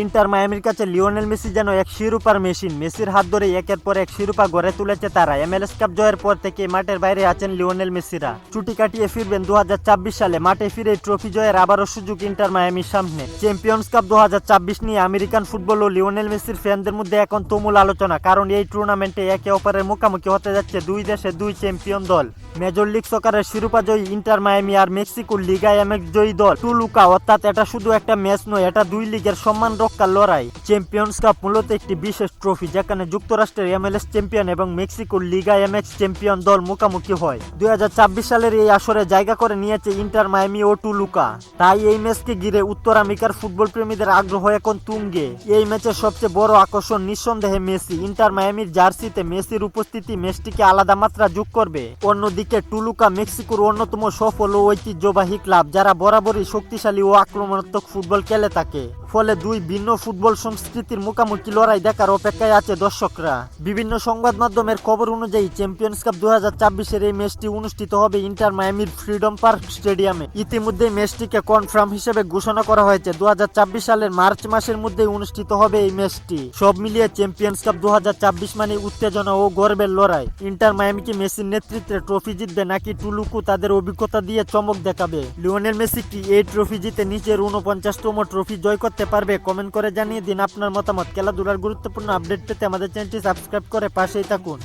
Inter মায়ামির কাছে Lionel Messi যেন এক শিরোপার মেশিন। মেসির হাত ধরে একের পর এক শিরোপা গড়ে তুলেছে তারা। এমএলএস কাপ জয়ের পর থেকে মাঠের বাইরে আছেন লিওনেল মেসিরা। ছুটি কাটিয়ে ফিরবেন দু সালে। মাঠে ফিরে ট্রফি জয়ের আবারও সুযোগ ইন্টার মায়ামির সামনে। চ্যাম্পিয়ন্স কাপ দু নিয়ে আমেরিকান ফুটবল ও লিওনেল মেসির ফ্যানদের মধ্যে এখন তুমুল আলোচনা। কারণ এই টুর্নামেন্টে একে অপরের মুখোমুখি হতে যাচ্ছে দুই দেশে দুই চ্যাম্পিয়ন দল। মেজর লিগ সকারের শিরোপা জয়ী ইন্টার মায়ামি আর মেক্সিকোর লিগা এমএক্স জয়ী দল টুলুকা, অর্থাৎ এটা শুধু একটা ম্যাচ নয়, এটা দুই লিগের সম্মান রক্ষার লড়াই। চ্যাম্পিয়ন্স কাপ মূলত একটি বিশেষ ট্রফি যেখানে যুক্তরাষ্ট্রের এমএলএস চ্যাম্পিয়ন এবং মেক্সিকোর লিগা এমএক্স চ্যাম্পিয়ন দল মুখোমুখি হয়। দুই সালের এই আসরে জায়গা করে নিয়েছে ইন্টার মায়ামি ও টুলুকা। তাই এই ম্যাচকে ঘিরে উত্তর আমেরিকার ফুটবল প্রেমীদের আগ্রহ এখন তুঙ্গে। এই ম্যাচের সবচেয়ে বড় আকর্ষণ নিঃসন্দেহে মেসি। ইন্টার মায়ামির জার্সিতে মেসির উপস্থিতি ম্যাচটিকে আলাদা মাত্রা যোগ করবে। অন্যদিকে টুলুকা মেক্সিকোর অন্যতম সফল ও ঐতিহ্যবাহী ক্লাব, যারা বরাবরই শক্তিশালী ও আক্রমণাত্মক ফুটবল খেলে থাকে। ফলে দুই ভিন্ন ফুটবল সংস্কৃতির মুখোমুখি লড়াই দেখার অপেক্ষায় আছে দর্শকরা। বিভিন্ন সংবাদ মাধ্যমের খবর অনুযায়ী চ্যাম্পিয়ন্স কাপ দু হাজার এই ম্যাচটি অনুষ্ঠিত হবে ইন্টার মায়ামির ফ্রিডম পার্ক স্টেডিয়ামে। ইতিমধ্যে ম্যাচটিকে কনফার্ম হিসেবে ঘোষণা করা হয়েছে। দু সালের মার্চ মাসের মধ্যেই অনুষ্ঠিত হবে এই ম্যাচটি। সব মিলিয়ে চ্যাম্পিয়ন্স কাপ দু মানে উত্তেজনা ও গর্বের লড়াই। ইন্টার মায়ামি কি মেসির নেতৃত্বে ট্রফি জিতবে নাকি টুলুকু তাদের অভিজ্ঞতা দিয়ে চমক দেখাবে? লিওনেল মেসি কি এই ট্রফি জিতে নিজের উনপঞ্চাশতম ট্রফি জয় করতে পারবে কমেন্ট করে জানিয়ে দিন আপনার মতামত। খেলাধুলার গুরুত্বপূর্ণ আপডেট পেতে আমাদের চ্যানেলটি সাবস্ক্রাইব করে পাশেই থাকুন।